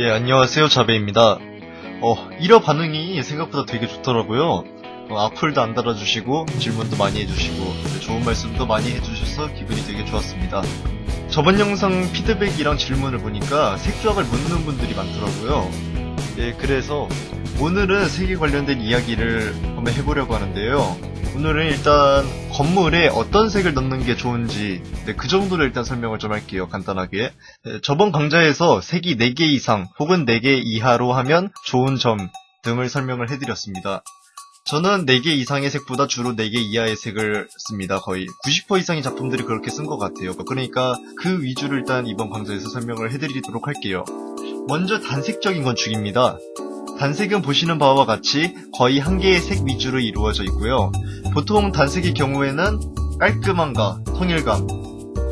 예, 안녕하세요. 자베입니다. 어, 1화 반응이 생각보다 되게 좋더라고요. 어, 악플도 안 달아주시고, 질문도 많이 해주시고, 네, 좋은 말씀도 많이 해주셔서 기분이 되게 좋았습니다. 저번 영상 피드백이랑 질문을 보니까 색조합을 묻는 분들이 많더라고요. 예, 그래서 오늘은 색에 관련된 이야기를 한번 해보려고 하는데요. 오늘은 일단 건물에 어떤 색을 넣는 게 좋은지 네, 그 정도를 일단 설명을 좀 할게요. 간단하게. 네, 저번 강좌에서 색이 4개 이상 혹은 4개 이하로 하면 좋은 점 등을 설명을 해드렸습니다. 저는 4개 이상의 색보다 주로 4개 이하의 색을 씁니다. 거의 90% 이상의 작품들이 그렇게 쓴 것 같아요. 그러니까 그 위주를 일단 이번 강좌에서 설명을 해드리도록 할게요. 먼저 단색적인 건축입니다. 단색은 보시는 바와 같이 거의 한 개의 색 위주로 이루어져 있고요. 보통 단색의 경우에는 깔끔함과 통일감,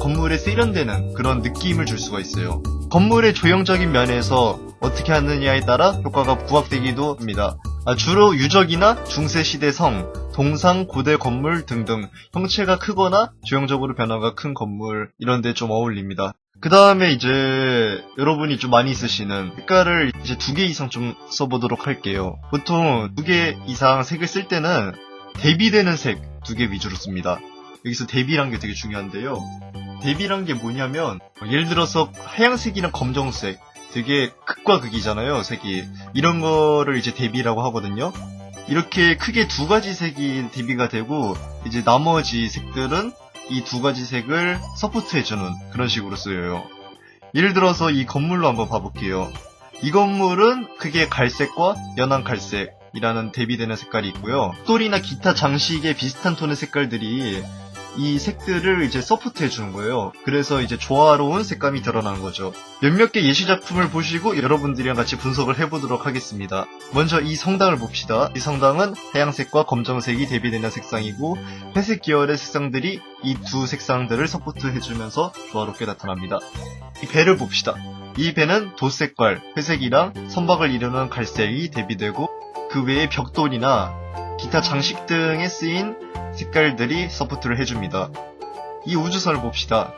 건물에 세련되는 그런 느낌을 줄 수가 있어요. 건물의 조형적인 면에서 어떻게 하느냐에 따라 효과가 부각되기도 합니다. 아, 주로 유적이나 중세시대 성, 동상, 고대 건물 등등 형체가 크거나 조형적으로 변화가 큰 건물 이런 데 좀 어울립니다. 그 다음에 이제 여러분이 좀 많이 쓰시는 색깔을 이제 두 개 이상 좀 써보도록 할게요. 보통 두 개 이상 색을 쓸 때는 대비되는 색 두 개 위주로 씁니다. 여기서 대비란 게 되게 중요한데요. 대비란 게 뭐냐면 예를 들어서 하얀색이랑 검정색 되게 극과 극이잖아요 색이 이런 거를 이제 대비라고 하거든요 이렇게 크게 두 가지 색이 대비가 되고 이제 나머지 색들은 이 두 가지 색을 서포트해주는 그런 식으로 쓰여요. 예를 들어서 이 건물로 한번 봐볼게요. 이 건물은 크게 갈색과 연한 갈색이라는 대비되는 색깔이 있고요. 똘이나 기타 장식의 비슷한 톤의 색깔들이 이 색들을 이제 서포트 해 주는 거예요. 그래서 이제 조화로운 색감이 드러나는 거죠. 몇몇 개 예시 작품을 보시고 여러분들이랑 같이 분석을 해보도록 하겠습니다. 먼저 이 성당을 봅시다. 이 성당은 하양색과 검정색이 대비되는 색상이고 회색 계열의 색상들이 이 두 색상들을 서포트 해주면서 조화롭게 나타납니다. 이 배를 봅시다. 이 배는 도색깔, 회색이랑 선박을 이루는 갈색이 대비되고 그 외에 벽돌이나 기타 장식 등에 쓰인 색깔들이 서포트를 해줍니다. 이 우주선을 봅시다.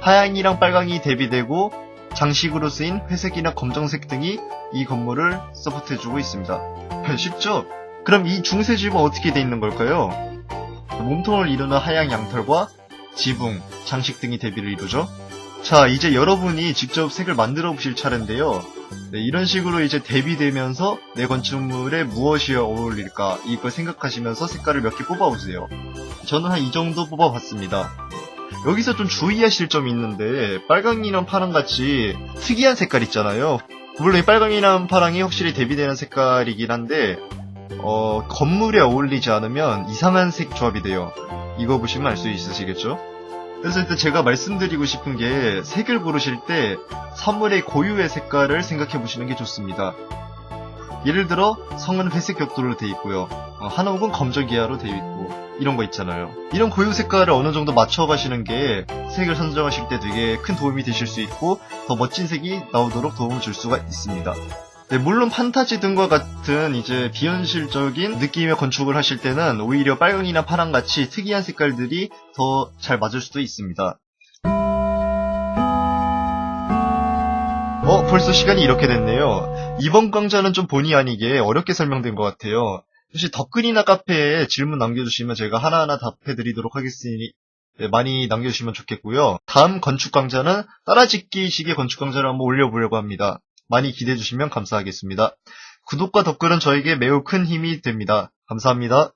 하양이랑 빨강이 대비되고 장식으로 쓰인 회색이나 검정색 등이 이 건물을 서포트해주고 있습니다. 쉽죠? 그럼 이 중세 집은 어떻게 돼 있는 걸까요? 몸통을 이루는 하양 양털과 지붕, 장식 등이 대비를 이루죠. 자, 이제 여러분이 직접 색을 만들어 보실 차례인데요. 네, 이런 식으로 이제 대비되면서 내 건축물에 무엇이 어울릴까 이걸 생각하시면서 색깔을 몇 개 뽑아보세요. 저는 한 이 정도 뽑아봤습니다. 여기서 좀 주의하실 점이 있는데 빨강이랑 파랑 같이 특이한 색깔 있잖아요. 물론 이 빨강이랑 파랑이 확실히 대비되는 색깔이긴 한데 어, 건물에 어울리지 않으면 이상한 색 조합이 돼요. 이거 보시면 알 수 있으시겠죠? 그래서 일단 제가 말씀드리고 싶은 게 색을 고르실 때 선물의 고유의 색깔을 생각해 보시는 게 좋습니다. 예를 들어 성은 회색 벽돌로 되어 있고요. 어, 한옥은 검정 기아로 되어 있고 이런 거 있잖아요. 이런 고유 색깔을 어느 정도 맞춰 가시는 게 색을 선정하실 때 되게 큰 도움이 되실 수 있고 더 멋진 색이 나오도록 도움을 줄 수가 있습니다. 네, 물론 판타지 등과 같은 이제 비현실적인 느낌의 건축을 하실 때는 오히려 빨강이나 파랑 같이 특이한 색깔들이 더 잘 맞을 수도 있습니다. 어, 벌써 시간이 이렇게 됐네요. 이번 강좌는 좀 본의 아니게 어렵게 설명된 것 같아요. 혹시 댓글이나 카페에 질문 남겨주시면 제가 하나하나 답해드리도록 하겠으니 네, 많이 남겨주시면 좋겠고요. 다음 건축 강좌는 따라짓기식의 건축 강좌를 한번 올려보려고 합니다. 많이 기대해 주시면 감사하겠습니다. 구독과 댓글은 저에게 매우 큰 힘이 됩니다. 감사합니다.